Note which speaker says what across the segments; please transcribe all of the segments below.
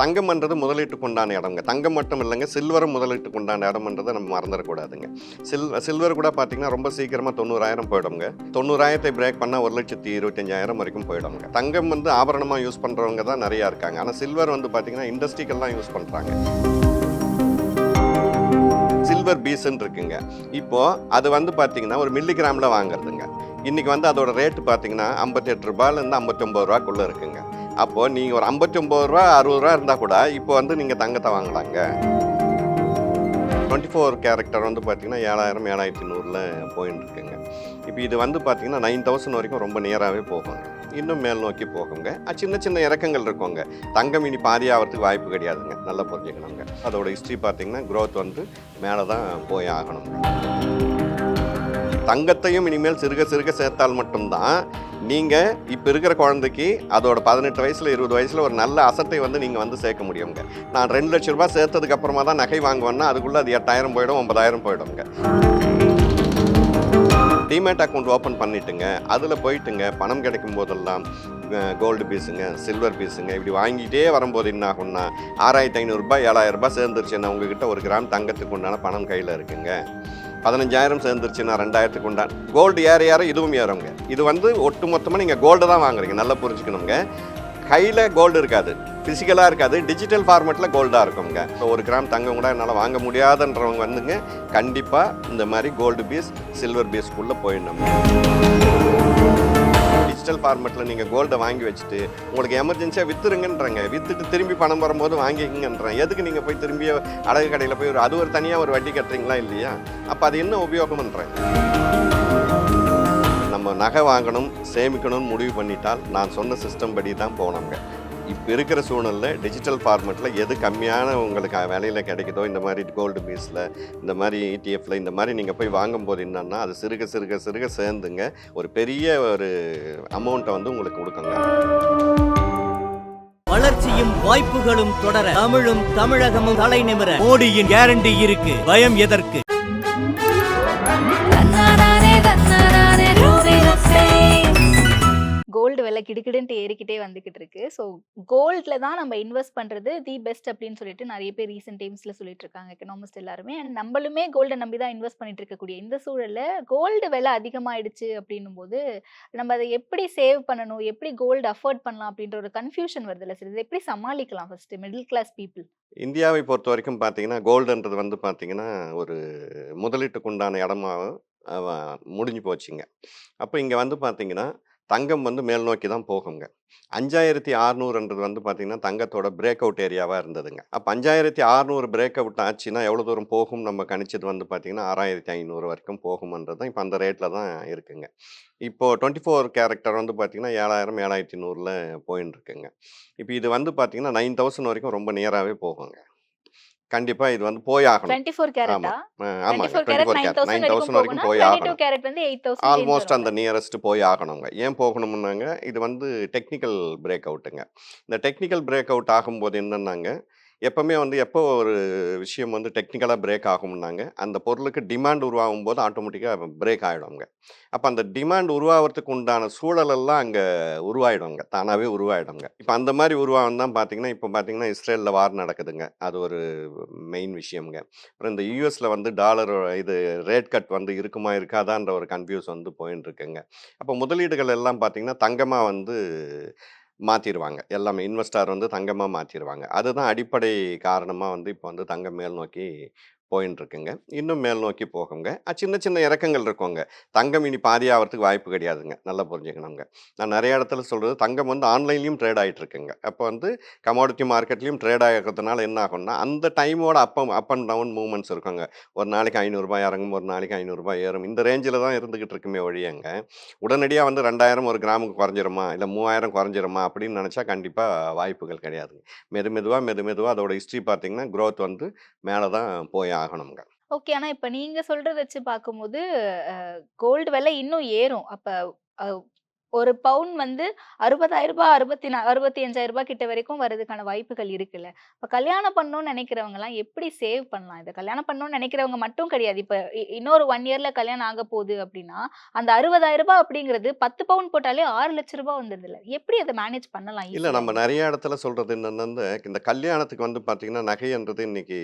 Speaker 1: தங்கம்ன்றது முதலீட்டுக்கு உண்டான இடம்ங்க. தங்கம் மட்டும் இல்லைங்க சில்வரும் முதலீட்டுக்கு உண்டான இடம்ன்றதை நம்ம மறந்துடக்கூடாதுங்க சில் சில்வர் கூட பார்த்தீங்கன்னா ரொம்ப சீக்கிரமாக தொண்ணூறாயிரம் போயிடுங்க தொண்ணூறாயிரத்தை பிரேக் பண்ணால் ஒரு லட்சத்தி இருபத்தஞ்சாயிரம் வரைக்கும் போயிடுங்க தங்கம் வந்து ஆபரணமாக யூஸ் பண்ணுறவங்க தான் நிறையா இருக்காங்க. ஆனால் சில்வர் வந்து பார்த்தீங்கன்னா இண்டஸ்ட்ரிக்கெல்லாம் யூஸ் பண்ணுறாங்க சில்வர் பீஸ்ன்னு இருக்குங்க. இப்போது அது வந்து பார்த்தீங்கன்னா ஒரு மில்லிகிராமில் வாங்குறதுங்க. இன்றைக்கி வந்து அதோட ரேட்டு பார்த்தீங்கன்னா ஐம்பத்தெட்டு ரூபாயிலேருந்து ஐம்பத்தொம்பது ரூபாக்குள்ளே இருக்குங்க. அப்போ நீங்கள் ஒரு ஐம்பத்தி ஒம்பது ரூபா அறுபது ரூபா இருந்தால் கூட இப்போ வந்து நீங்கள் தங்கத்தை வாங்கலாங்க. டுவெண்ட்டி ஃபோர் கேரக்டர் வந்து பார்த்தீங்கன்னா ஏழாயிரம் ஏழாயிரத்தி நூறில் போயின்னு இருக்குங்க. இப்போ இது வந்து பார்த்தீங்கன்னா நைன் தௌசண்ட் வரைக்கும் ரொம்ப நேராகவே போகுங்க. இன்னும் மேல் நோக்கி போகுங்க. சின்ன சின்ன இறக்கங்கள் இருக்குங்க. தங்கம் இனி பாதி ஆகிறதுக்கு வாய்ப்பு கிடையாதுங்க. நல்லா புரிஞ்சுக்கணுங்க அதோட ஹிஸ்ட்ரி பார்த்தீங்கன்னா க்ரோத் வந்து மேலே தான் போய் ஆகணுங்க. தங்கத்தையும் இனிமேல் சிறுக சிறுக சேர்த்தால் மட்டும்தான் நீங்கள் இப்போ இருக்கிற குழந்தைக்கு அதோட பதினெட்டு வயசில் இருபது வயசில் ஒரு நல்ல அசட்டை வந்து நீங்கள் வந்து சேர்க்க முடியுங்க. நான் ரெண்டு லட்ச ரூபாய் சேர்த்ததுக்கு அப்புறமா தான் நகை வாங்குவேன்னா அதுக்குள்ளே அது எட்டாயிரம் போயிடும் ஒன்பதாயிரம் போயிடுங்க. டிமேட் அக்கௌண்ட் ஓப்பன் பண்ணிட்டுங்க. அதில் போயிட்டுங்க. பணம் கிடைக்கும் போதெல்லாம் கோல்டு பீஸுங்க சில்வர் பீஸுங்க இப்படி வாங்கிட்டே வரும்போது என்ன ஆகும்னா ஆறாயிரத்தி ஐநூறுரூபா ஏழாயிரம் ரூபாய் சேர்ந்துருச்சுன்னா உங்ககிட்ட ஒரு கிராம் தங்கத்துக்கு உண்டான பணம் கையில் இருக்குங்க. பதினஞ்சாயிரம் சேர்ந்துருச்சுன்னா ரெண்டாயிரத்துக்கு உண்டான கோல்டு ஏற ஏற இதுவும் ஏறவங்க இது வந்து ஒட்டு மொத்தமாக நீங்கள் கோல்டு தான் வாங்குறீங்க. நல்லா புரிஞ்சுக்கணுங்க. கையில் கோல்டு இருக்காது. ஃபிசிக்கலாக இருக்காது. டிஜிட்டல் ஃபார்மேட்டில் கோல்டாக இருக்குங்க இப்போ ஒரு கிராம் தங்கம் கூட என்னால் வாங்க முடியாதுன்றவங்க வந்துங்க கண்டிப்பாக இந்த மாதிரி கோல்டு பீஸ் சில்வர் பீஸ்க்குள்ளே போயிடணும் டிஜிட்டல் ஃபார்மெட்டில் நீங்கள் கோல்டை வாங்கி வச்சுட்டு உங்களுக்கு எமர்ஜென்சியாக விற்றுருங்கன்றாங்க விற்றுட்டு திரும்பி பணம் வரும்போது வாங்கிக்கங்கன்றேன். எதுக்கு நீங்கள் போய் திரும்பி அடகு கடையில் போய் ஒரு அது ஒரு தனியாக ஒரு வட்டி கட்டுறீங்களா இல்லையா? அப்போ அது என்ன உபயோகம்ன்றேன். நம்ம நகை வாங்கணும் சேமிக்கணும்னு முடிவு பண்ணிட்டால் நான் சொன்ன சிஸ்டம் படி தான் போனோங்க இப்போ இருக்கிற சூழ்நிலை டிஜிட்டல் ஃபார்மெட்டில் எது கம்மியான உங்களுக்கு விலையில் கிடைக்குதோ இந்த மாதிரி கோல்டு பீஸில் இந்த மாதிரி இடிஎஃப்ல இந்த மாதிரி நீங்கள் போய் வாங்கும்போது என்னன்னா அது சிறுக சிறுக சிறுக சேர்ந்துங்க. ஒரு பெரிய ஒரு அமௌண்ட்டை வந்து உங்களுக்கு கொடுக்குங்க.
Speaker 2: வளர்ச்சியும் வாய்ப்புகளும் தொடர தமிழும் தமிழகமும் தலை நிமிர மோடியின் கேரண்டி இருக்கு. பயம் எதற்கு?
Speaker 3: விலை கிடுக்கிடுன்ட்டு ஏறிக்கிட்டே வந்துகிட்டு இருக்கு ஸோ கோல்டில் தான் நம்ம இன்வெஸ்ட் பண்ணுறது தி பெஸ்ட் அப்படின்னு சொல்லிட்டு நிறைய பேர் ரீசெண்ட் டைம்ஸில் சொல்லிட்டு இருக்காங்க எக்கனாமிஸ்ட் எல்லாருமே. அண்ட் நம்மளுமே கோல்டை நம்பி தான் இன்வெஸ்ட் பண்ணிட்டு இருக்கக்கூடிய இந்த சூழலில் கோல்டு விலை அதிகமாயிடுச்சு அப்படின்னும் போது நம்ம அதை எப்படி சேவ் பண்ணணும்? எப்படி கோல்டு அஃபோர்ட் பண்ணலாம்? அப்படின்ற ஒரு கன்ஃபியூஷன் வருதுல்ல சார் இதை எப்படி சமாளிக்கலாம் ஃபர்ஸ்ட் மிடில் கிளாஸ் பீப்புள்.
Speaker 1: இந்தியாவை பொறுத்த வரைக்கும் பார்த்தீங்கன்னா கோல்டுன்றது வந்து பார்த்தீங்கன்னா ஒரு முதலீட்டுக்கு உண்டான இடமா முடிஞ்சு போச்சுங்க. அப்போ இங்கே வந்து பார்த்தீங்கன்னா தங்கம் வந்து மேல் நோக்கி தான் போகுங்க. அஞ்சாயிரத்தி அறநூறுன்றது வந்து பார்த்தீங்கன்னா தங்கத்தோட பிரேக் அவுட் ஏரியாவாக இருந்ததுங்க. அப்போ அஞ்சாயிரத்தி அறநூறு பிரேக் அவுட் ஆச்சுன்னா எவ்வளோ தூரம் போகும் நம்ம கணிச்சது வந்து பார்த்திங்கன்னா ஆறாயிரத்தி ஐநூறு வரைக்கும் போகும்ன்றது தான் இப்போ அந்த ரேட்டில் தான் இருக்குங்க. இப்போ டுவெண்ட்டி ஃபோர் கேரக்டர் வந்து பார்த்தீங்கன்னா ஏழாயிரம் ஏழாயிரத்தி நூறில் போயின்னு இருக்குங்க இப்போ இது வந்து பார்த்திங்கன்னா நைன் தௌசண்ட் வரைக்கும் ரொம்ப நியராகவே போகுங்க. கண்டிப்பாக இது வந்து போய் ஆகணும்
Speaker 3: ஃபோர் நைன் தௌசண்ட் வரைக்கும்
Speaker 1: போய் ஆகணும். ஆல்மோஸ்ட் அந்த நியரஸ்ட் போய் ஆகணுங்க. ஏன் போகணும்னாங்க? இது வந்து டெக்னிக்கல் பிரேக் அவுட்டுங்க இந்த டெக்னிக்கல் பிரேக் அவுட் ஆகும்போது என்னன்னாங்க? எப்போவுமே வந்து எப்போ ஒரு விஷயம் வந்து டெக்னிக்கலாக பிரேக் ஆகும்னாங்க அந்த பொருளுக்கு டிமாண்ட் உருவாகும் போது ஆட்டோமேட்டிக்காக பிரேக் ஆகிடுங்க அப்போ அந்த டிமாண்ட் உருவாகிறதுக்கு உண்டான சூழலெல்லாம் அங்கே உருவாயிடுங்க தானாகவே உருவாயிடுங்க இப்போ அந்த மாதிரி உருவாகும் தான் பார்த்தீங்கன்னா இப்போ பார்த்தீங்கன்னா இஸ்ரேலில் வார் நடக்குதுங்க. அது ஒரு மெயின் விஷயம்ங்க. அப்புறம் இந்த யூஎஸில் வந்து டாலர் இது ரேட் கட் வந்து இருக்குமா இருக்காதான்ற ஒரு கன்ஃபியூஸ் வந்து போயின்னு இருக்குங்க அப்போ முதலீடுகள் எல்லாம் பார்த்தீங்கன்னா தங்கமாக வந்து மாற்றிடுவாங்க எல்லாமே இன்வெஸ்டார் வந்து தங்கமாக மாற்றிடுவாங்க அதுதான் அடிப்படை காரணமாக வந்து இப்போ வந்து தங்கம் மேல் நோக்கி போயின்னு இருக்குங்க இன்னும் மேல் நோக்கி போகுங்க. சின்ன சின்ன இறக்கங்கள் இருக்குங்க. தங்கம் இனி பாதி ஆகிறதுக்கு வாய்ப்பு கிடையாதுங்க. நல்லா புரிஞ்சுக்கணுங்க. நான் நிறைய இடத்துல சொல்கிறது தங்கம் வந்து ஆன்லைன்லேயும் ட்ரேட் ஆகிட்டு இருக்குங்க அப்போ வந்து கமாடிட்டி மார்க்கெட்லேயும் ட்ரேட் ஆகிறதுனால என்ன ஆகும்னா அந்த டைமோட up up and down movements இருக்குங்க. ஒரு நாளைக்கு ஐநூறுரூபா இறங்கும் ஒரு நாளைக்கு ஐநூறுரூபா ஏறும். இந்த ரேஞ்சில் தான் இருந்துக்கிட்டு இருக்குமே ஒழியங்க. உடனடியாக வந்து ரெண்டாயிரம் ஒரு கிராமுக்கு குறைஞ்சிருமா? இல்லை மூவாயிரம் குறைஞ்சிருமா? அப்படின்னு நினச்சா கண்டிப்பாக வாய்ப்புகள் கிடையாதுங்க. மெது மெதுவாக மெது மெதுவாக அதோட ஹிஸ்ட்ரி பார்த்தீங்கன்னா க்ரோத் வந்து மேலே தான் போய் ஆகணுங்க.
Speaker 3: ஓகே. ஆனா இப்ப நீங்க சொல்றத வச்சு பார்க்கும்போது கோல்டு விலை இன்னும் ஏறும். அப்ப அஹ், ஒரு பவுன் வந்து ரூ. 60,000 அறுபத்தி நா 65,000 கிட்ட வரைக்கும் வரதுக்கான வாய்ப்புகள் இருக்குல்ல. இப்ப கல்யாணம் பண்ணணும்னு நெனைக்கிறவங்கலாம் எப்படி சேவ் பண்ணலாம்? இத கல்யாணம் பண்ணணும்னு நெனைக்கிறவங்க மட்டும் கிடையாது. இப்ப இன்னொரு 1 இயர்ல கல்யாணம் ஆக போகுது அப்டின்னா, அந்த ரூ. 60,000 அப்படிங்கிறது 10 பவுன் போட்டாலே ரூ. 6,00,000 வந்துருதுல்ல. எப்படி அத மேனேஜ் பண்ணலாம்
Speaker 1: இல்ல? நம்ம நெறைய இடத்துல சொல்றது என்னன்னா, இந்த கல்யாணத்துக்கு வந்து பார்த்தீங்கன்னா, நகைன்றது இன்னைக்கு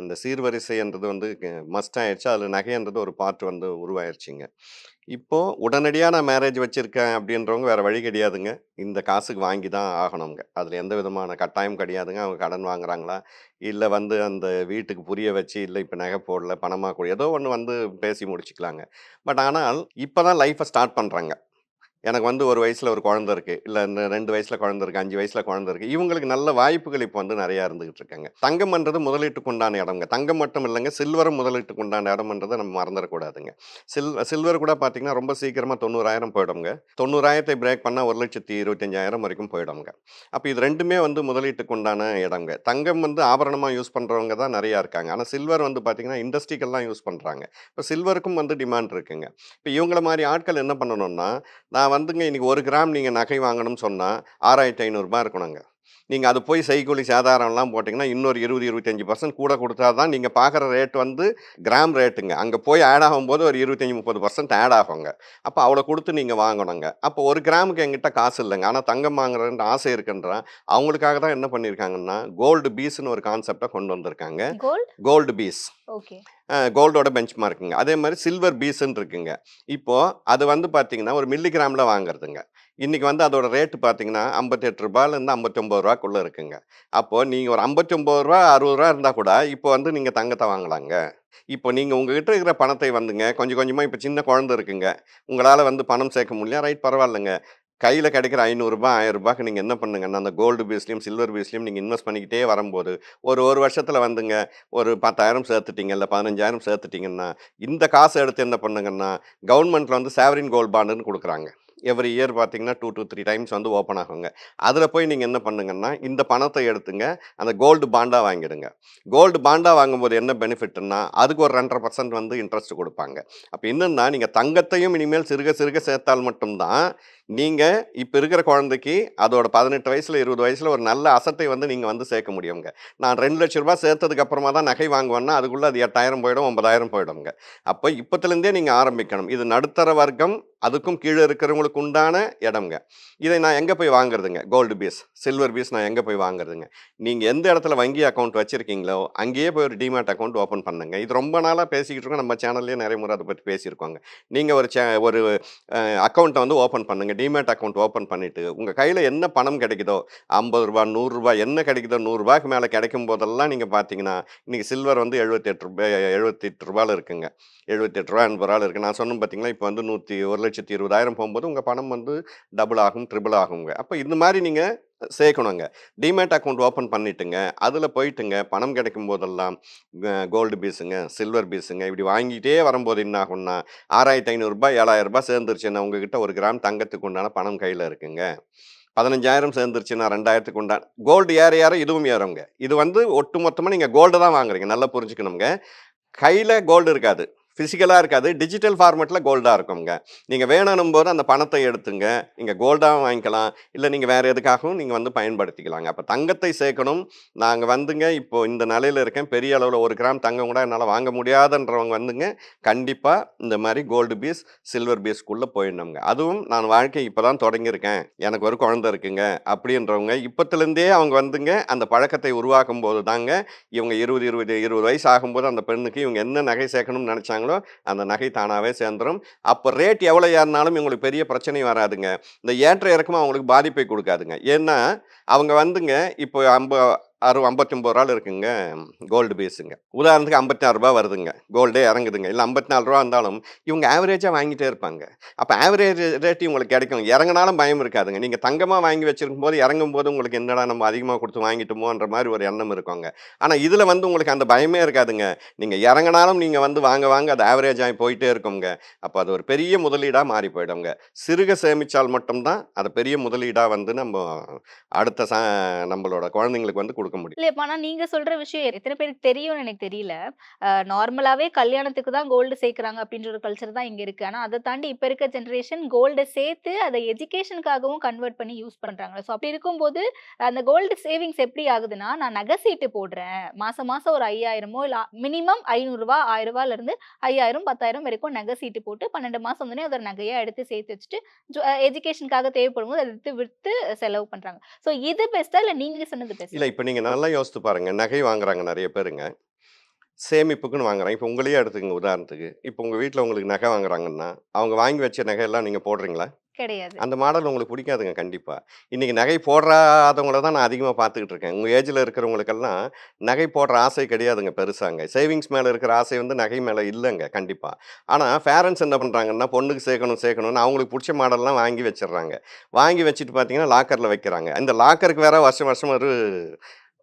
Speaker 1: இந்த சீர்வரிசைன்றது வந்து மஸ்ட் ஆயிருச்சு. அதுல நகைன்றது ஒரு பார்ட் வந்து உருவாயிருச்சுங்க. இப்போ உடனடியாக நான் மேரேஜ் வச்சுருக்கேன் அப்படின்றவங்க வேறு வழி கிடையாதுங்க. இந்த காசுக்கு வாங்கி தான் ஆகணுங்க. அதில் எந்த விதமான கட்டாயம் கிடையாதுங்க. அவங்க கடன் வாங்குறாங்களா? இல்லை வந்து அந்த வீட்டுக்கு புரிய வச்சு, இல்லை இப்போ நகை போடல, பணமாக கூட ஏதோ ஒன்று வந்து பேசி முடிச்சுக்கலாங்க. பட் ஆனால் இப்போ தான் லைஃப்பை ஸ்டார்ட் பண்ணுறாங்க எனக்கு வந்து ஒரு வயசில் ஒரு குழந்த இருக்குது இல்லை இந்த 2 வயசுல குழந்தை இருக்கு. 5 வயசுல குழந்தை இவங்களுக்கு நல்ல வாய்ப்புகள் இப்போ வந்து நிறையா இருந்துகிட்டு இருக்காங்க தங்கம்ன்றது முதலீட்டுக்கு உண்டான இடம்ங்க. தங்கம் மட்டும் இல்லைங்க சில்வரும் முதலீட்டுக்கு உண்டான நம்ம மறந்துறக்கூடாதுங்க. சில் சில்வர் கூட பார்த்தீங்கன்னா, ரொம்ப சீக்கிரமாக தொண்ணூறாயிரம் போயிடுங்க தொண்ணூறாயிரத்தை பிரேக் பண்ணா 1,25,000 வரைக்கும் போயிடுங்க அப்போ இது ரெண்டுமே வந்து முதலீட்டுக்கு உண்டான இடம்ங்க. தங்கம் வந்து ஆபரணமாக யூஸ் பண்ணுறவங்க தான் நிறையா இருக்காங்க. ஆனால் சில்வர் வந்து பார்த்தீங்கன்னா, இண்டஸ்ட்ரிக்கல்லாம் யூஸ் பண்ணுறாங்க இப்போ சில்வருக்கும் வந்து டிமாண்ட் இருக்குங்க. இப்போ இவங்கள மாதிரி ஆட்கள் என்ன பண்ணணும்னா, நான் வந்துங்க இன்றைக்கி ஒரு கிராம் நீங்கள் நகை வாங்கணும்னு சொன்னால் ஆறாயிரத்தி ஐநூறுரூபா இருக்கணுங்க. நீங்க அது போய் செய்கூலி சேதாரம்லாம் போட்டீங்கன்னா, இன்னொரு 20, 25% கூட குடுத்தா தான் நீங்க பார்க்குற ரேட் வந்து கிராம் ரேட்டுங்க. அங்க போய் ஆட் ஆகும்போது ஒரு 25, 30% ஆட் ஆகுங்க. அப்ப அவ்வளோ குடுத்து நீங்க வாங்கணுங்க. அப்போ 1 கிராமுக்கு என்கிட்ட காசு இல்லங்க. ஆனா தங்கம் வாங்குறேன்ட்டு ஆசை இருக்குன்றான். அவங்களுக்காக தான் என்ன பண்ணியிருக்காங்கன்னா, கோல்டு பீஸ்ன்னு ஒரு கான்செப்ட்ட கொண்டு வந்திருக்காங்க.
Speaker 3: கோல்ட்?
Speaker 1: பீஸ்.
Speaker 3: ஓகே.
Speaker 1: கோல்டோட பெஞ்ச் மார்க்குங்க. அதே மாரி சில்வர் பீஸ்ன்னு இருக்குங்க. இப்போ அது வந்து பார்த்தீங்கன்னா, ஒரு மில்லி கிராம்ல வாங்குறதுங்க. இன்றைக்கி வந்து அதோட ரேட்டு பார்த்தீங்கன்னா, ஐம்பத்தெட்டு ரூபாயிலேருந்து ஐம்பத்தொம்பது ரூபாக்குள்ளே இருக்குங்க. அப்போது நீங்கள் ஒரு ஐம்பத்தொம்பது ரூபா அறுபது ரூபா இருந்தால் கூட, இப்போ வந்து நீங்கள் தங்கத்தை வாங்கலாங்க. இப்போ நீங்கள் உங்ககிட்ட இருக்கிற பணத்தை வந்துங்க, கொஞ்சம் கொஞ்சமாக இப்போ சின்ன குழந்தை இருக்குங்க. உங்களால் வந்து பணம் சேர்க்க முடியல. ரைட் பரவாயில்லங்க. கையில் கிடைக்கிற ஐநூறுரூபா 500, ரூ. 1000க்கு நீங்க என்ன பண்ணுங்கன்னா, அந்த கோல்டு பீஸ்லையும் சில்வர் பீஸ்லேயும் நீங்கள் இன்வெஸ்ட் பண்ணிக்கிட்டே வரும்போது, ஒரு ஒரு வருஷத்தில் வந்துங்க, ஒரு 10,000 சேர்த்துட்டீங்க, இல்ல 15,000 சேர்த்துட்டீங்கன்னா, இந்த காசை எடுத்து என்ன பண்ணுங்கன்னா, கவர்மெண்ட்டில் வந்து சாவரின் கோல்ட் பாண்டுன்னு கொடுக்குறாங்க எவ்ரி இயர் பார்த்தீங்கன்னா, டூ டூ த்ரீ டைம்ஸ் வந்து ஓப்பன் ஆகுங்க. அதில் போய் நீங்கள் என்ன பண்ணுங்கன்னா, இந்த பணத்தை எடுத்துங்க, அந்த கோல்டு பாண்டா வாங்கிடுங்க. கோல்டு பாண்டா வாங்கும்போது என்ன பெனிஃபிட்னா அதுக்கு ஒரு 2.5% வந்து இன்ட்ரெஸ்ட் கொடுப்பாங்க அப்போ என்னென்னா நீங்கள் தங்கத்தையும் இனிமேல் சிறுக சிறுக சேர்த்தால் மட்டும்தான் நீங்கள் இப்போ இருக்கிற குழந்தைக்கு அதோட பதினெட்டு வயசில் இருபது வயசில் ஒரு நல்ல அசட்டை வந்து நீங்கள் வந்து சேர்க்க முடியுங்க. நான் ரூ. 2,00,000 சேர்த்ததுக்கு அப்புறமா தான் நகை வாங்குவேன்னா, அதுக்குள்ளே அது 8,000 போயிடும், ஒன்பதாயிரம் போயிடுங்க அப்போ இப்போத்துலேருந்தே நீங்கள் ஆரம்பிக்கணும். இது நடுத்தர வர்க்கம், அதுக்கும் கீழே இருக்கிறவங்களுக்கு உண்டான இடம்ங்க. இதை நான் எங்கே போய் வாங்குறதுங்க? கோல்டு பீஸ், சில்வர் பீஸ் நான் எங்கே போய் வாங்குறதுங்க? நீங்கள் எந்த இடத்துல வங்கி அக்கௌண்ட் வச்சுருக்கீங்களோ அங்கேயே போய் ஒரு டிமேட் அக்கௌண்ட் ஓப்பன் பண்ணுங்க. இது ரொம்ப நாளாக பேசிக்கிட்டு இருக்கோம். நம்ம சேனல்லேயே நிறைய முறை அதை பற்றி பேசியிருக்கோங்க. நீங்கள் ஒரு சே ஒரு அக்கௌண்ட்டை வந்து ஓப்பன் நீங்கள் டிமேட் அக்கௌண்ட் ஓப்பன் பண்ணிவிட்டு உங்கள் கையில் என்ன பணம் கிடைக்குதோ, ஐம்பது ரூபா நூறுரூபா என்ன கிடைக்குதோ, நூறுரூவாய்க்கு மேலே கிடைக்கும் போதெல்லாம் நீங்கள் பார்த்தீங்கன்னா, இன்றைக்கி சில்வர் வந்து ரூ. 78 ரூ. 78 இருக்குங்க. ரூ. 78 ரூ. 80 இருக்குது நான் சொன்னேன் பார்த்தீங்களா, இப்போ வந்து 100 1,20,000 போகும்போது உங்கள் பணம் வந்து டபுள் ஆகும், ட்ரிபிள் ஆகுங்க. அப்போ இந்த மாதிரி நீங்கள் சேர்க்கணுங்க. டிமேட் அக்கௌண்ட் ஓப்பன் பண்ணிட்டுங்க, அதில் போயிட்டுங்க, பணம் கிடைக்கும் போதெல்லாம் கோல்டு பீஸுங்க, சில்வர் பீஸுங்க, இப்படி வாங்கிட்டே வரும்போது என்ன ஆகும்னா, ஆறாயிரத்தி ஐநூறுரூபா ஏழாயிரரூபா சேர்ந்துருச்சுன்னா, உங்ககிட்ட ஒரு கிராம் தங்கத்துக்கு உண்டான பணம் கையில் இருக்குங்க. 15,000 சேர்ந்துருச்சுன்னா, 2,000க்கு உண்டான கோல்டு ஏற ஏற இதுவும் ஏறுங்க. இது வந்து ஒட்டு மொத்தமாக நீங்கள் கோல்டு தான் வாங்குறீங்க. நல்லா புரிஞ்சுக்கணுங்க கையில் கோல்டு இருக்காது. ஃபிசிக்கலாக இருக்காது. டிஜிட்டல் ஃபார்மெட்டில் கோல்டாக இருக்குங்க நீங்கள் வேணும் போது அந்த பணத்தை எடுத்துங்க, நீங்கள் கோல்டாகவும் வாங்கிக்கலாம். இல்லை நீங்கள் வேறு எதுக்காகவும் நீங்கள் வந்து பயன்படுத்திக்கலாங்க. அப்போ தங்கத்தை சேர்க்கணும். நாங்கள் வந்துங்க இப்போ இந்த நிலையில் இருக்கேன். பெரிய அளவில் ஒரு கிராம் தங்கம் கூட என்னால் வாங்க முடியாதுன்றவங்க வந்துங்க, கண்டிப்பாக இந்த மாதிரி கோல்டு பீஸ், சில்வர் பீஸ்க்குள்ளே போயிடணுங்க அதுவும் நான் வாழ்க்கை இப்போ தான் தொடங்கியிருக்கேன். எனக்கு ஒரு குழந்தை இருக்குங்க. அப்படின்றவங்க இப்போத்துலேருந்தே அவங்க வந்துங்க, அந்த பழக்கத்தை உருவாக்கும் போது தாங்க, இவங்க 20, 20, 20 வயசு ஆகும்போது அந்த பெண்ணுக்கு இவங்க என்ன நகை சேர்க்கணும்னு நினச்சாங்க நெனைச்சாங்களோ, அந்த நகை தானாவே சேர்ந்துரும். அப்போ ரேட் எவ்வளோ ஏறினாலும் இவங்களுக்கு பெரிய பிரச்சனை வராதுங்க. இந்த ஏற்ற இறக்கமும் அவங்களுக்கு பாதிப்பை கொடுக்காதுங்க ஏன்னா, அவங்க வந்துங்க இப்போ ஐம்பது அறுபது ரூ. 59 இருக்குங்க கோல்டு பீஸுங்க. உதாரணத்துக்கு ஐம்பத்தி நாலு ரூபா வருதுங்க. கோல்டே இறங்குதுங்க. இல்லை ஐம்பத்தி நாலு ரூபா இருந்தாலும், இவங்க ஆவரேஜாக வாங்கிட்டே இருப்பாங்க. அப்போ ஆவரேஜ் ரேட்டு உங்களுக்கு கிடைக்கும். இறங்குனாலும் பயம் இருக்காதுங்க. நீங்கள் தங்கமாக வாங்கி வச்சிருக்கும் போது இறங்கும்போது உங்களுக்கு என்னடா நம்ம அதிகமாக கொடுத்து வாங்கிட்டோமோன்ற மாதிரி ஒரு எண்ணம் இருக்குங்க. ஆனால் இதில் வந்து உங்களுக்கு அந்த பயமே இருக்காதுங்க. நீங்கள் இறங்குனாலும் நீங்கள் வந்து வாங்க வாங்க அது ஆவரேஜாகி போயிட்டே இருக்குங்க அப்போ அது ஒரு பெரிய முதலீடாக மாறி போயிடுங்க சிறுக சேமித்தால் மட்டும்தான் அது பெரிய முதலீடாக வந்து நம்ம அடுத்த ச நம்மளோட குழந்தைங்களுக்கு வந்து கொடுக்க கொடுக்க முடியும்.
Speaker 3: இல்ல ஆனா நீங்க சொல்ற விஷயம் எத்தன பேருக்கு தெரியும்னு எனக்கு தெரியல. நார்மலாவே கல்யாணத்துக்கு தான் கோல்டு சேர்க்குறாங்க அப்படின்ற ஒரு கல்ச்சர் தான் இங்க இருக்கு. ஆனா அத தாண்டி இப்ப இருக்க ஜெனரேஷன் கோல்ட சேர்த்து அத எஜுகேஷனுக்காகவும் கன்வெர்ட் பண்ணி யூஸ் பண்றாங்க. ஸோ அப்படி இருக்கும்போது அந்த கோல்டு சேவிங்ஸ் எப்படி ஆகுதுன்னா, நான் நகை சீட்டு போடுறேன். மாசம் மாசம் ஒரு 5000மோ இல்ல மினிமம் ரூ. 500 ரூ. 1000லேருந்து 5000, 10000 வரைக்கும் நகை சீட்டு போட்டு 12 மாசம் வந்தோனே அதோட நகையா எடுத்து சேர்த்து வச்சுட்டு எஜுகேஷனுக்காக தேவைப்படும்போது அத எடுத்து வித்து செலவு பண்றாங்க. ஸோ இது பெஸ்ட்டா இல்ல நீங்க சொன்னது பெஸ்ட்டா?
Speaker 1: இல்ல இப்ப நீங்க நல்லா யோசித்து பாருங்க. நகை வாங்குறாங்க நெறைய பேருங்க. சேமிப்புக்குன்னு வாங்குறாங்க. இப்ப உங்களையே எடுத்துக்கங்க உதாரணத்துக்கு. இப்ப உங்க வீட்ல உங்களுக்கு நகை வாங்குறாங்கன்னா, அவங்க வாங்கி வச்ச நகையெல்லாம் நீங்க போடுறீங்களா?
Speaker 3: கிடையாது.
Speaker 1: அந்த மாடல் உங்களுக்கு பிடிக்காதுங்க கண்டிப்பா. இன்னைக்கு நகை போடாதவங்கள தான் நான் அதிகமா பார்த்துக்கிட்டு இருக்கேன். உங்க ஏஜ்ல இருக்கிறவங்களுக்கெல்லாம் நகை போடுற ஆசை கிடையாதுங்க பெருசாங்க. சேவிங்ஸ் மேல இருக்கிற ஆசை வந்து நகை மேல இல்லங்க கண்டிப்பா. ஆனா பேரண்ட்ஸ் என்ன பண்றாங்கன்னா, பொண்ணுக்கு சேர்க்கணும் சேர்க்கணும்னு அவங்களுக்கு புடிச்ச மாடல்லாம் வாங்கி வச்சுடுறாங்க. வாங்கி வச்சுட்டு பார்த்தீங்கன்னா, லாக்கர்ல வைக்கிறாங்க. இந்த லாக்கருக்கு வேற வருஷம் வருஷம் ஒரு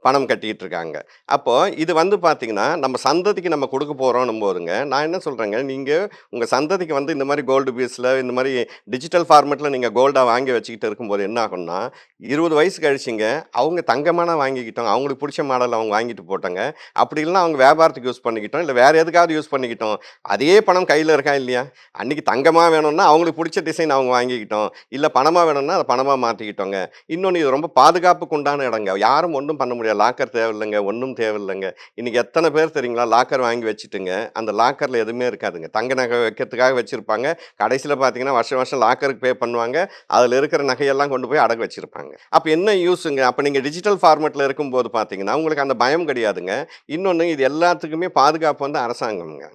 Speaker 1: பணம் கட்டிக்கிட்டு இருக்காங்க. அப்போது இது வந்து பார்த்திங்கன்னா நம்ம சந்ததிக்கு நம்ம கொடுக்க போகிறோம் போதுங்க, நான் என்ன சொல்கிறேங்க நீங்கள் உங்கள் சந்ததிக்கு வந்து இந்த மாதிரி கோல்டு பீஸில் இந்த மாதிரி டிஜிட்டல் ஃபார்மேட்டில் நீங்கள் கோல்டாக வாங்கி வச்சுக்கிட்டு இருக்கும்போது என்ன ஆகும்னா, 20 வயசு கழிச்சிங்க அவங்க தங்கமான வாங்கிக்கிட்டோம். அவங்களுக்கு பிடிச்ச மாடல் அவங்க வாங்கிட்டு போட்டோங்க. அப்படி இல்லைனா அவங்க வியாபாரத்துக்கு யூஸ் பண்ணிக்கிட்டோம். இல்லை வேறு எதுக்காவது யூஸ் பண்ணிக்கிட்டோம். அதே பணம் கையில் இருக்கா இல்லையா? அன்றைக்கி தங்கமாக வேணும்னா அவங்களுக்கு பிடிச்ச டிசைன் அவங்க வாங்கிக்கிட்டோம். இல்லை பணமாக வேணும்னா அதை பணமாக மாற்றிக்கிட்டோங்க இன்னொன்று இது ரொம்ப பாதுகாப்புக்கு உண்டான இடங்க. யாரும் ஒன்றும் பண்ண முடியாது. லாக்கர் தேவையில்லைங்க ஒன்றும் தேவையில்லைங்க இன்றைக்கி எத்தனை பேர் தெரியுங்களா? லாக்கர் வாங்கி வச்சுட்டுங்க, அந்த லாக்கரில் எதுவுமே இருக்காதுங்க. தங்க நகை வைக்கிறதுக்காக வச்சுருப்பாங்க கடைசியில் பார்த்தீங்கன்னா, வருஷம் வருஷம் லாக்கருக்கு பே பண்ணுவாங்க. அதில் இருக்கிற நகையெல்லாம் கொண்டு போய் அடகு வச்சுருப்பாங்க அப்போ என்ன யூஸுங்க? அப்போ நீங்கள் டிஜிட்டல் ஃபார்மேட்டில் இருக்கும்போது பார்த்தீங்கன்னா, உங்களுக்கு அந்த பயம் கிடையாதுங்க. இன்னொன்று இது எல்லாத்துக்குமே பாதுகாப்பு வந்து அரசாங்கம்ங்க.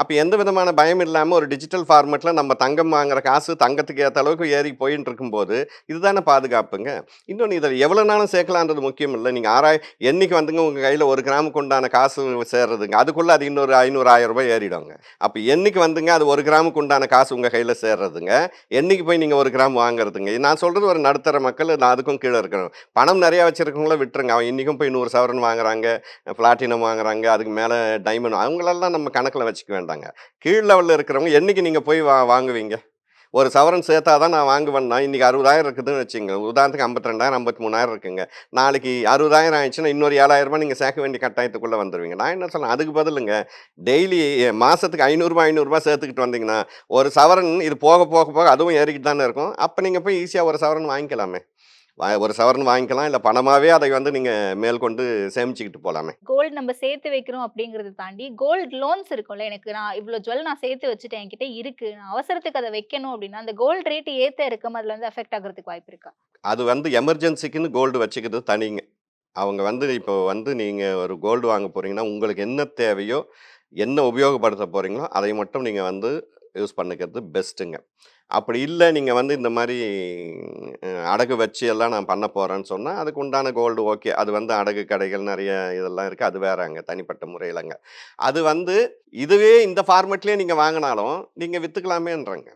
Speaker 1: அப்போ எந்த விதமான பயம் இல்லாமல் ஒரு டிஜிட்டல் ஃபார்மெட்டில் நம்ம தங்கம் வாங்குற காசு தங்கத்துக்கு ஏற்ற அளவுக்கு ஏறி போயின்னு இருக்கும்போது, இதுதானே பாதுகாப்புங்க. இன்னொன்று இதில் எவ்வளோ நாளும் சேர்க்கலான்றது முக்கியம் இல்லை நீங்கள் ஆறாய் என்றைக்கு வந்துங்க உங்கள் கையில் ஒரு கிராமுக்கு உண்டான காசு சேர்றதுங்க. அதுக்குள்ளே அது இன்னொரு 500, 1000 ஏறிடுங்க. அப்போ என்னைக்கு வந்துங்க அது ஒரு கிராமுக்கு உண்டான காசு உங்கள் கையில் சேர்றதுங்க. என்னைக்கு போய் நீங்கள் ஒரு கிராம் வாங்குறதுங்க. நான் சொல்கிறது ஒரு நடுத்தர மக்கள், நான் அதுக்கும் கீழே இருக்கணும் பணம் நிறையா வச்சுருக்கவங்கள விட்டுருங்க. அவன் இன்றைக்கும் போய் நூறு சவரன் வாங்குறாங்க, பிளாட்டினம் வாங்குறாங்க, அதுக்கு மேலே டைமண்ட் அவங்களெல்லாம் நம்ம கணக்கில் வச்சு வச்சுக்க வேண்டாங்க. கீழ் லெவலில் இருக்கிறவங்க என்னைக்கு நீங்கள் போய் வா வாங்குவீங்க? ஒரு சவரன் சேர்த்தா தான் நான் வாங்குவேன்னா, இன்றைக்கி அறுபதாயிரம் இருக்குதுன்னு வச்சுங்க உதாரணத்துக்கு 52,000, 53,000 இருக்குங்க. நாளைக்கு 60,000 ஆயிடுச்சுன்னா, இன்னொரு ஏழாயிரரூபா நீங்கள் சேர்க்க வேண்டிய கட்டாயத்துக்குள்ளே வந்துடுவீங்க நான் என்ன சொன்னேன் அதுக்கு பதிலுங்க டெய்லி மாதத்துக்கு ஐநூறுரூபா ஐநூறுரூபா சேர்த்துக்கிட்டு வந்தீங்கன்னா, ஒரு சவரன் இது போக போக போக அதுவும் ஏறிக்கிட்டு தானே இருக்கும். அப்போ நீங்கள் போய் ஈஸியாக ஒரு சவரன் வாங்கிக்கலாமே. ஒரு சவரன் வாங்கிக்கலாம். இல்ல பணமாவே அதை வந்து நீங்க மேற்கொண்டு சேமிச்சுக்கிட்டு போலாமே.
Speaker 3: கோல்டு நம்ம சேர்த்து வைக்கிறோம் அப்படிங்கிறத தாண்டி, கோல்ட் லோன்ஸ் இருக்கும்ல. எனக்கு நான் இவ்ளோ ஜுவல் நான் சேர்த்து வச்சுட்டேன். என்கிட்ட இருக்கு. நான் அவசரத்துக்கு அத வைக்கணும் அப்படின்னா, அந்த கோல்ட் ரேட் ஏத்த இறக்கம் அதுல வந்து அஃபெக்ட் ஆகுறதுக்கு வாய்ப்பு இருக்கா?
Speaker 1: அது வந்து எமர்ஜென்சிக்குன்னு கோல்டு வச்சுக்கிறது தனிங்க. அவங்க வந்து இப்போ வந்து நீங்க ஒரு கோல்டு வாங்க போறீங்கன்னா, உங்களுக்கு என்ன தேவையோ, என்ன உபயோகப்படுத்த போறீங்களோ, அதை மட்டும் நீங்க வந்து யூஸ் பண்ணிக்கிறது பெஸ்ட்டுங்க. அப்படி இல்லை நீங்கள் வந்து இந்த மாதிரி அடகு வச்சு எல்லாம் நான் பண்ண போகிறேன்னு சொன்னால் அதுக்கு உண்டான கோல்டு ஓகே. அது வந்து அடகு கடைகள் நிறைய இதெல்லாம் இருக்குது அது வேறங்க. தனிப்பட்ட முறையிலங்க. அது வந்து இதுவே இந்த ஃபார்மெட்லேயே நீங்கள் வாங்கினாலும் நீங்கள் விற்றுக்கலாமேன்றாங்க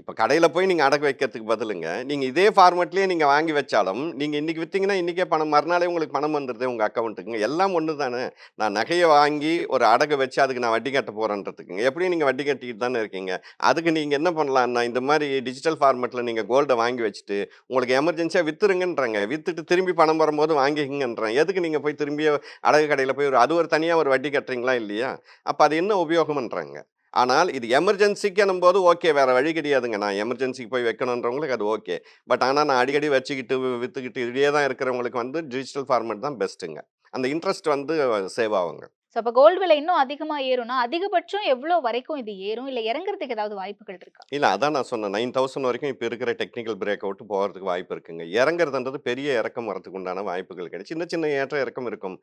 Speaker 1: இப்போ கடையில் போய் நீங்கள் அடகு வைக்கிறதுக்கு பதிலுங்க, நீங்கள் இதே ஃபார்மேட்லயே நீங்கள் வாங்கி வச்சாலும், நீங்கள் இன்றைக்கி விற்றீங்கன்னா இன்னைக்கே பணம் மறுநாளே உங்களுக்கு பணம் வந்துடுது உங்கள் அக்கௌண்ட்டுக்குங்க எல்லாம் ஒன்று தானே. நான் நகையை வாங்கி ஒரு அடகு வச்சு அதுக்கு நான் வட்டி கட்ட போகிறேன்றதுக்குங்க எப்படியும் நீங்கள் வட்டி கட்டிக்கிட்டு தானே இருக்கீங்க. அதுக்கு நீங்கள் என்ன பண்ணலாம்னா, இந்த மாதிரி டிஜிட்டல் ஃபார்மெட்டில் நீங்கள் கோல்டை வாங்கி வச்சுட்டு, உங்களுக்கு எமர்ஜென்சியாக விற்றுருங்கன்றாங்க விற்றுட்டு திரும்பி பணம் வரும்போது வாங்கிக்கங்கன்றேன். எதுக்கு நீங்கள் போய் திரும்பி அடகு கடையில் போய் ஒரு அது ஒரு தனியாக ஒரு வட்டி கட்டுறீங்களா இல்லையா? அப்போ அது என்ன உபயோகம்ன்றாங்க ஆனால் இது எமர்ஜென்சிக்குன்னும்போது ஓகே. வேறு வழி கிடையாதுங்க. நான் எமர்ஜென்சிக்கு போய் வைக்கணுன்றவங்களுக்கு அது ஓகே. பட் ஆனால் நான் அடிக்கடி வச்சுக்கிட்டு, விற்றுக்கிட்டு இதுலயே தான் இருக்கிறவங்களுக்கு வந்து டிஜிட்டல் ஃபார்மேட் தான் பெஸ்ட்டுங்க. அந்த இன்ட்ரெஸ்ட் வந்து சேவ் ஆகுங்க.
Speaker 3: ஸோ அப்போ கோல்டு விலை இன்னும் அதிகமாக ஏறும்னா, அதிகபட்சம் எவ்வளோ வரைக்கும் இது ஏறும்? இல்லை இறங்குறதுக்கு ஏதாவது வாய்ப்புகள் இருக்கா?
Speaker 1: இல்லை அதான் நான் சொன்னேன். 9000 வரைக்கும் இப்போ இருக்கிற டெக்னிக்கல் பிரேக் அவுட் போகிறதுக்கு வாய்ப்பு இருக்குங்க. இறங்குறதுன்றது பெரிய இறக்கம் வரதுக்கு உண்டான வாய்ப்புகள் கிடையாது. சின்ன சின்ன ஏற்ற இறக்கம் இருக்கும்.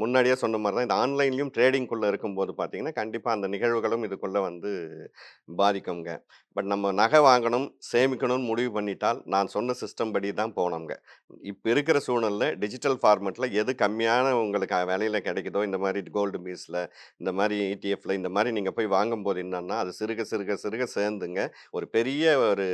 Speaker 1: முன்னாடியே சொன்ன மாதிரி தான் இந்த ஆன்லைன்லையும் ட்ரேடிங்குள்ளே இருக்கும்போது பார்த்தீங்கன்னா, கண்டிப்பாக அந்த நிகழ்வுகளும் இதுக்குள்ளே வந்து பாதிக்குங்க. பட் நம்ம நகை வாங்கணும், சேமிக்கணும்னு முடிவு பண்ணிட்டால், நான் சொன்ன சிஸ்டம் படி தான் போனோங்க இப்போ இருக்கிற சூழ்நிலையில டிஜிட்டல் ஃபார்மெட்டில் எது கம்மியான உங்களுக்கு வேலையில் கிடைக்குதோ, இந்த மாதிரி கோல்டு மீஸில் இந்த மாதிரி இடிஎஃப்ல இந்த மாதிரி நீங்கள் போய் வாங்கும்போது என்னன்னா, அது சிறுக சிறுக சிறுக சேர்ந்துங்க, ஒரு பெரிய ஒரு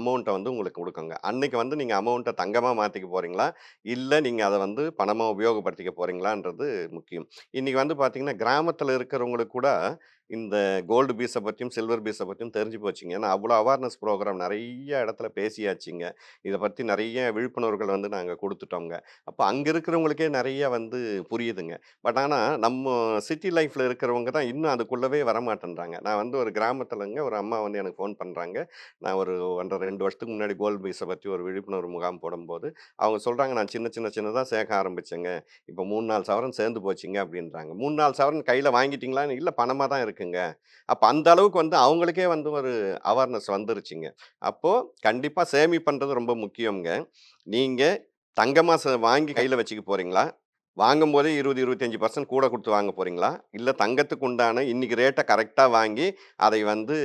Speaker 1: அமௌண்ட்டை வந்து உங்களுக்கு கொடுக்குங்க. அன்னைக்கு வந்து நீங்கள் அமௌண்ட்டை தங்கமாக மாற்றிக்க போகிறீங்களா இல்லை நீங்கள் அதை வந்து பணமாக உபயோகப்படுத்திக்க போகிறீங்களான்றது முக்கியம். இன்றைக்கி வந்து பார்த்தீங்கன்னா, கிராமத்தில் இருக்கிறவங்களுக்கு கூட இந்த கோல்டு பீஸை பற்றியும் சில்வர் பீஸை பற்றியும் தெரிஞ்சு போச்சுங்க. ஏன்னா அவ்வளோ அவேர்னஸ் ப்ரோக்ராம் நிறைய இடத்துல பேசியாச்சுங்க. இதை பற்றி நிறைய விழிப்புணர்வுகள் வந்து நாங்கள் கொடுத்துட்டோங்க. அப்போ அங்கே இருக்கிறவங்களுக்கே நிறைய வந்து புரியுதுங்க. பட் ஆனால் நம்ம சிட்டி லைஃப்பில் இருக்கிறவங்க தான் இன்னும் அதுக்குள்ளவே வரமாட்டேன்றாங்க. நான் வந்து ஒரு கிராமத்துலங்க ஒரு அம்மா வந்து எனக்கு ஃபோன் பண்ணுறாங்க நான் ஒரு ஒன்றரை ரெண்டு வருஷத்துக்கு முன்னாடி கோல்டு பீஸை பற்றி ஒரு விழிப்புணர்வு முகாம் போடும்போது அவங்க சொல்கிறாங்க நான் சின்ன சின்ன சின்னதாக சேர்க்க ஆரம்பிச்சேங்க. இப்போ மூணு நாலு சவரன் சேர்ந்து போச்சுங்க அப்படின்றாங்க. மூணு நாலு சவரன் கையில் வாங்கிட்டீங்களான்னு இல்லை பணமாக தான் இருக்குது இருக்குங்க. அப்போ அந்த அளவுக்கு வந்து அவங்களுக்கே வந்து ஒரு அவேர்னஸ் வந்துருச்சுங்க. அப்போது கண்டிப்பாக சேமிப்புன்றது ரொம்ப முக்கியங்க நீங்கள் தங்கமாக வாங்கி கையில் வச்சுக்க போகிறீங்களா வாங்கும்போதே இருபது இருபத்தஞ்சி பர்சன்ட் கூட கொடுத்து வாங்க போகிறீங்களா இல்லை தங்கத்துக்கு உண்டான இன்னைக்கு ரேட்டை கரெக்டாக வாங்கி அதை வந்து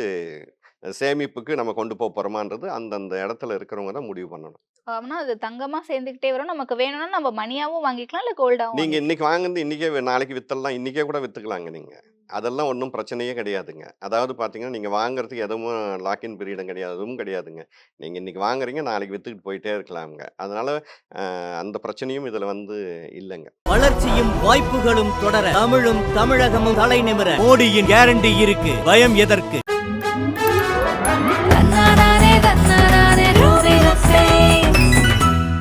Speaker 1: சேமிப்புக்கு நம்ம கொண்டு போக போகிறோமான்றது அந்தந்த இடத்துல இருக்கிறவங்க தான் முடிவு பண்ணணும்.
Speaker 3: ஆனா அது தங்கமா சேர்ந்துக்கிட்டே வரும். நமக்கு வேணும்னா நம்ம மணியாவும் வாங்கிக்கலாம் இல்ல கோல்டாவும்
Speaker 1: நீங்கள் இன்னைக்கு வாங்குனது இன்றைக்கே நாளைக்கு வித்தரலாம் இன்றைக்கே கூட விற்றுக்கலாங்க நீங்கள் அதெல்லாம் ஒன்றும் பிரச்சனையே கிடையாதுங்க. அதாவது பார்த்தீங்கன்னா நீங்கள் வாங்குறதுக்கு எதுவும் லாக்இன் பீரியடும் கிடையாது. எதுவும் கிடையாதுங்க. நீங்கள் இன்றைக்கி வாங்குறீங்க நாளைக்கு விற்றுக்கிட்டு போயிட்டே இருக்கலாம்ங்க. அதனால் அந்த பிரச்சனையும் இதில் வந்து இல்லைங்க.
Speaker 2: வளர்ச்சியும் வாய்ப்புகளும் தொடர தமிழும் தமிழகமும் தலை நிமிர மோடியின் கேரண்டி இருக்கு. பயம் எதற்கு?